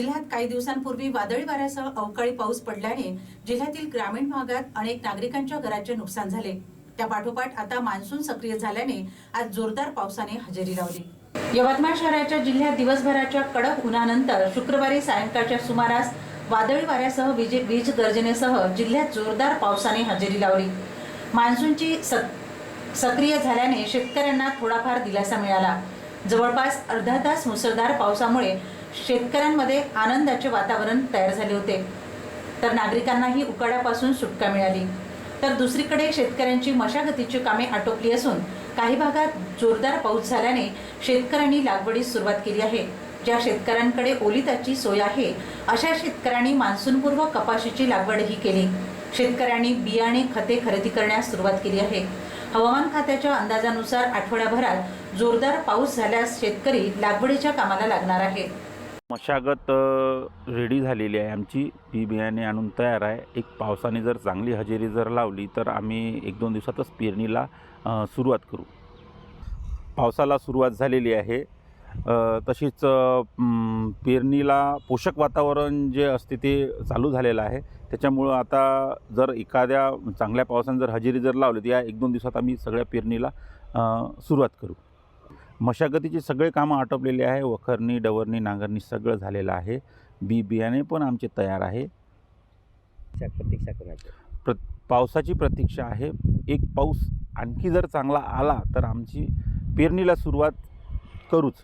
जिल्ह्यात काही दिवसांपूर्वी वादळी वाऱ्यासह अवकाळी पाऊस पडल्याने जिल्ह्यातील ग्रामीण भागात अनेक नागरिकांच्या घराचे नुकसान झाले. त्या पाठोपाठ आता मान्सून सक्रिय झाल्याने आज जोरदार पावसाने हजेरी लावली. यवतमाळ शहराच्या जिल्ह्यात दिवसभराच्या कडक उन्हानंतर शुक्रवारी सायंकाळच्या सुमारास वादळी वाऱ्यासह वीज वीज गर्जनेसह जिल्ह्यात जोरदार पावसाने हजेरी लावली. मान्सूनची सक्रिय झाल्याने शेतकऱ्यांना थोडाफार दिलासा मिळाला. जवळपास अर्धा तास मुसळधार पावसामुळे शेतकऱ्यांमध्ये आनंदाचे वातावरण तयार झाले होते. तर नागरिकांनाही उकाड्यापासून सुटका मिळाली. तर दुसरीकडे शेतकऱ्यांची मशागतीची कामे आटोपली असून काही भागात जोरदार पाऊस झाल्याने शेतकऱ्यांनी लागवडीस सुरुवात केली आहे. ज्या शेतकऱ्यांकडे ओलिताची सोय आहे अशा शेतकऱ्यांनी मान्सूनपूर्व कपाशीची लागवडही केली. शेतकऱ्यांनी बियाणे खते खरेदी करण्यास सुरुवात केली आहे. हवामान खात्याच्या अंदाजानुसार आठवड्याभरात जोरदार पाऊस झाल्यास शेतकरी लागवडीच्या कामाला लागणार आहे. मशागत रेडी झालेली आहे. आमची बी बियाणे आणून तयार आहे. एक पावसाने जर चांगली हजेरी जर लावली तर आम्ही एक दोन दिवसातच पेरणीला सुरुवात करू. पावसाला सुरुवात झालेली आहे. तशीच पेरणीला पोषक वातावरण जे असते ते चालू झालेलं आहे. त्याच्यामुळं आता जर एखाद्या चांगल्या पावसाने जर हजेरी जर लावली तर या एक दोन दिवसात आम्ही सगळ्या पेरणीला सुरुवात करू. मशागतीचे सगळे कामं आटोपलेले आहे. वखरणी डवरणी नांगरणी सगळं झालेलं आहे. बी बियाणे पण आमचे तयार आहे. प्रतीक्षा करायची. प्र पावसाची प्रतीक्षा आहे. एक पाऊस आणखी जर चांगला आला तर आमची पेरणीला सुरुवात करूच.